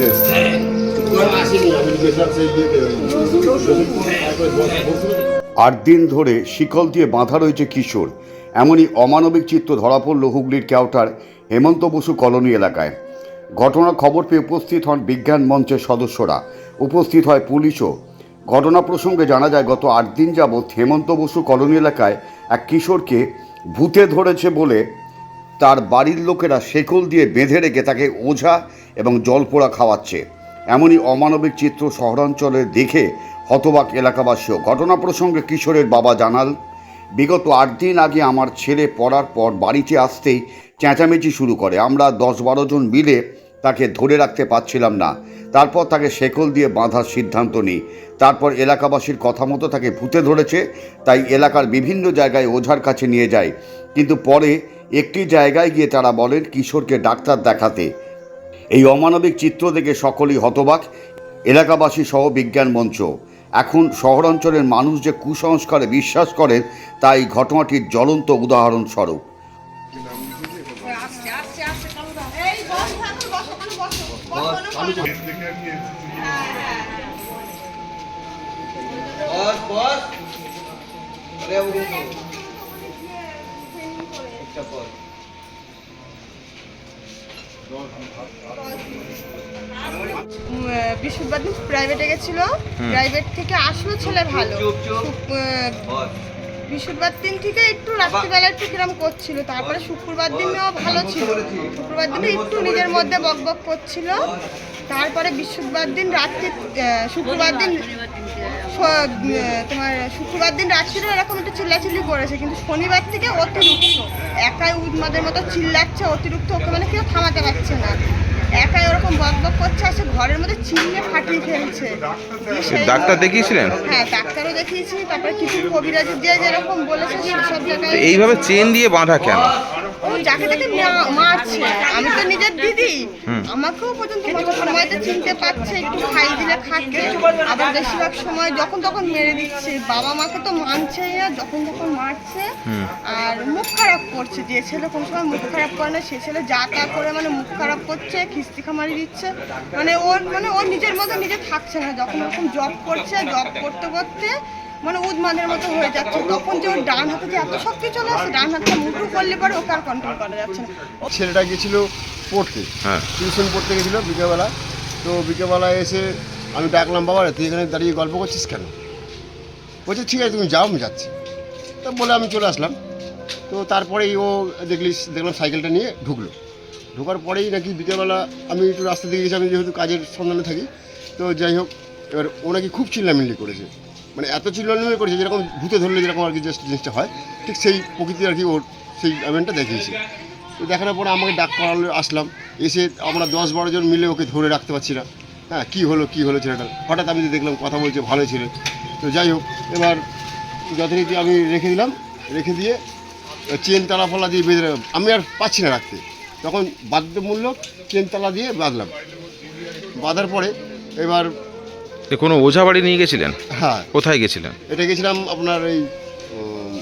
গেছে আট দিন ধরে শিকল দিয়ে বাঁধা রয়েছে কিশোর। এমনই অমানবিক চিত্র ধরা পড়ল হুগলির কেওটার হেমন্ত বসু কলোনি এলাকায়। ঘটনার খবর পেয়ে উপস্থিত হন বিজ্ঞান মঞ্চের সদস্যরা। উপস্থিত হয় পুলিশও। ঘটনা প্রসঙ্গে জানা যায়, গত আট দিন যাবৎ হেমন্ত বসু কলোনি এলাকায় এক কিশোরকে ভূতে ধরেছে বলে তার বাড়ির লোকেরা শেকল দিয়ে বেঁধে রেখে তাকে ওঝা এবং জলপোড়া খাওয়াচ্ছে। এমনই অমানবিক চিত্র শহরাঞ্চলে দেখে হতবাক এলাকাবাসীও। ঘটনা প্রসঙ্গে কিশোরের বাবা জানাল, বিগত আট দিন আগে আমার ছেলে পড়ার পর বাড়িতে আসতেই চেঁচামেচি শুরু করে। আমরা দশ বারো জন মিলে তাকে ধরে রাখতে পারছিলাম না। তারপর তাকে শেকল দিয়ে বাঁধার সিদ্ধান্ত নিই। তারপর এলাকাবাসীর কথা মতো তাকে ভূতে ধরেছে, তাই এলাকার বিভিন্ন জায়গায় ওঝার কাছে নিয়ে যায়। কিন্তু পরে একটি জায়গায় গিয়ে তারা বলেন কিশোরকে ডাক্তার দেখাতে। এই অমানবিক চিত্র দেখে সকলেই হতবাক। এলাকাবাসী সহ বিজ্ঞান মঞ্চ। এখন শহরাঞ্চলের মানুষ যে কুসংস্কারে বিশ্বাস করেন তাই ঘটনাটির জ্বলন্ত উদাহরণ স্বরূপ আসছে আসছে আসছে কালু বস বসো বস বৃহস্পতিবার দিন প্রাইভেটে গেছিল। প্রাইভেট থেকে আসলো ছেলে ভালো। বৃহস্পতিবার দিন থেকে একটু রাত্রিবেলা একটু কিরম করছিল। তারপরে শুক্রবার দিনও ভালো ছিল। শুক্রবার দিনে একটু নিজের মধ্যে বক বক করছিল। তারপরে বৃহস্পতিবার দিন রাত্রি শুক্রবার দিন তোমার শুক্রবার দিন রাত্রিরে এরকম একটা চিল্লাচিল্লি করেছে, কিন্তু শনিবার থেকে অতিরিক্ত। একাই উদ্মাদের মতো চিল্লাচ্ছে, অতিরিক্ত ওকে মানে কেউ থামাতে পারছে না। একাই ওরকম বক বক করছে আর সে ঘরের মধ্যে চিল্লে ফাটিয়ে ফেলছে ডাক্তার দেখিয়েছিলেন? হ্যাঁ ডাক্তারও দেখিয়েছি তারপরে কিছু কবিরাজ যে যেরকম বলেছে সেসব জায়গায় এইভাবে চেন দিয়ে বাঁধা কেন? ও যাকে তাকে মারছে। আমি তো নিজের দিদি। আমাকেও পর্যন্ত কত সময়তে চিনতে পারছে একটু খাই দিলে খাচ্ছে। আবার বেশিরভাগ সময় যখন তখন মেরে দিচ্ছে। বাবা মাকে তো মানছেই না যখন তখন মারছে। আর মুখ খারাপ করছে। যে ছেলে কোনো সময় মুখ খারাপ করে না সে ছেলে যা তা করে মানে মুখ খারাপ করছে খিস্তি খামারি দিচ্ছে। মানে ওর মানে ওর নিজের মতো নিজে থাকছে না। যখন ওরকম জব করছে জব করতে করতে মানে উদ্মাদের মতো হয়ে যাচ্ছে। তখন যে ওর ডান হাতে যে এত শক্তি চলে আসছে ডান হাতে মুঠো করলে পরে ওকে আর কন্ট্রোল করা যাচ্ছে না। ছেলেটা গেছিল পড়তে। হ্যাঁ। টিউশন পড়তে গেছিল বিকেলবেলা। তো বিকেলবেলা এসে আমি ডাকলাম বাবা রে তুই এখানে দাঁড়িয়ে গল্প করছিস কেন? বলছে ঠিক আছে তুমি যাও আমি যাচ্ছি। তো বলে আমি চলে আসলাম। তো তারপরেই ও দেখলি দেখলাম সাইকেলটা নিয়ে ঢুকলো। ঢোকার পরেই নাকি বিকেলবেলা আমি একটু রাস্তা দিয়ে গেছি, আমি যেহেতু কাজের সন্ধানে থাকি, তো যাই হোক, এবার ও নাকি খুব চিল্লামিল্লি করেছে। মানে এত চিল্লামিল্লি করেছে যেরকম ভূতে ধরলে যেরকম আর কি জাস্ট জিনিসটা হয়, ঠিক সেই প্রকৃতি আর কি ওর সেই ইভেন্টটা দেখিয়েছে। তো দেখানোর পরে আমাকে ডাক করালো, আসলাম, এসে আমরা দশ বারো জন মিলে ওকে ধরে রাখতে পারছি না। হ্যাঁ কী হলো কী হলো ছেলেটার হঠাৎ আমি দেখলাম কথা বলছে ভালো ছিল। তো যাই হোক, এবার যথারীতি আমি রেখে দিলাম, রেখে দিয়ে চেন তালা ফলা দিয়ে বেঁধে আমি আর পাচ্ছি না রাখতে। তখন বাধ্যমূলক চেন তালা দিয়ে বাঁধলাম। বাঁধার পরে এবার কোনো ওঝা বাড়ি নিয়ে গেছিলেন? হ্যাঁ। কোথায় গেছিলেন? এটা গেছিলাম আপনার এই উম,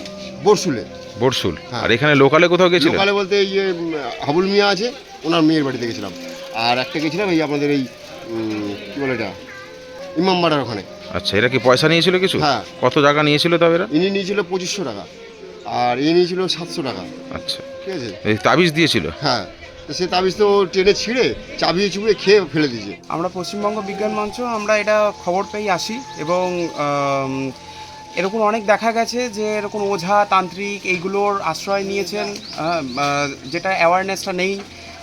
বরশুলে। বরসুল হ্যাঁ। আর এখানে লোকালে কোথাও গেছিলেন? লোকালে বলতে এই যে হাবুল মিয়া আছে ওনার মেয়ের বাড়িতে গেছিলাম। আর একটা গেছিলাম এই আপনাদের এই কী বলে এটা? ইমামবাড়ার ওখানে। আচ্ছা এরা কি পয়সা নিয়েছিল কিছু? হ্যাঁ। কত টাকা নিয়েছিল তবে এরা? ইনি নিয়েছিল পঁচিশশো টাকা। আর এ নিয়েছিল সাতশো টাকা। আচ্ছা। ঠিক আছে? এই তাবিজ দিয়েছিল? হ্যাঁ। তো সে তাবিজ তো ট্রেনে ছিঁড়ে চাবিয়ে চুবিয়ে খেয়ে ফেলে দিয়েছে। আমরা পশ্চিমবঙ্গ বিজ্ঞান মঞ্চ আমরা এটা খবর পেয়ে আসি এবং আম, এরকম অনেক দেখা গেছে যে এরকম ওঝা তান্ত্রিক এইগুলোর আশ্রয় নিয়েছেন আহ, আহ, যেটা অ্যাওয়ারনেসটা নেই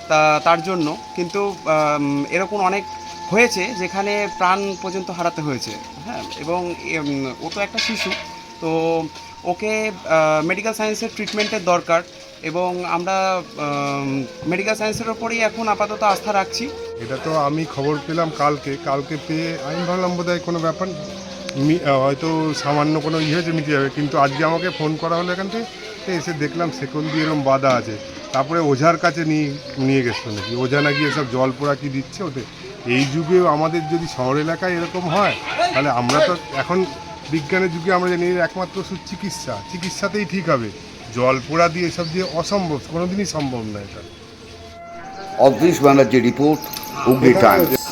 তা তার জন্য। কিন্তু আম, এরকম অনেক হয়েছে যেখানে প্রাণ পর্যন্ত হারাতে হয়েছে। হ্যাঁ এবং এম, ও তো একটা শিশু। তো ওকে মেডিকেল সায়েন্সের ট্রিটমেন্টের দরকার এবং আমরা মেডিকেল সায়েন্সের ওপরেই এখন আপাতত আস্থা রাখছি। এটা তো আমি খবর পেলাম কালকে। কালকে পেয়ে আমি ভাবলাম বোধ কোনো ব্যাপার হয়তো সামান্য কোনো ইয়ে হয়েছে মিটে যাবে। কিন্তু আজকে আমাকে ফোন করা হলো এখান থেকে এসে দেখলাম সেকল দিয়ে এরকম বাধা আছে। তারপরে ওঝার কাছে নিয়ে নিয়ে গেছিল নাকি। ওঝা নাকি এসব জল পোড়া কি দিচ্ছে ওদের এই যুগে আমাদের যদি শহর এলাকায় এরকম হয়, তাহলে আমরা তো এখন বিজ্ঞানের যুগে আমরা জানি একমাত্র চিকিৎসা চিকিৎসাতেই ঠিক হবে। জল, পোড়া দিয়ে এসব দিয়ে অসম্ভব, কোনোদিনই সম্ভব নয় এটা। অদৃশ ব্যানার্জি রিপোর্ট টাইমস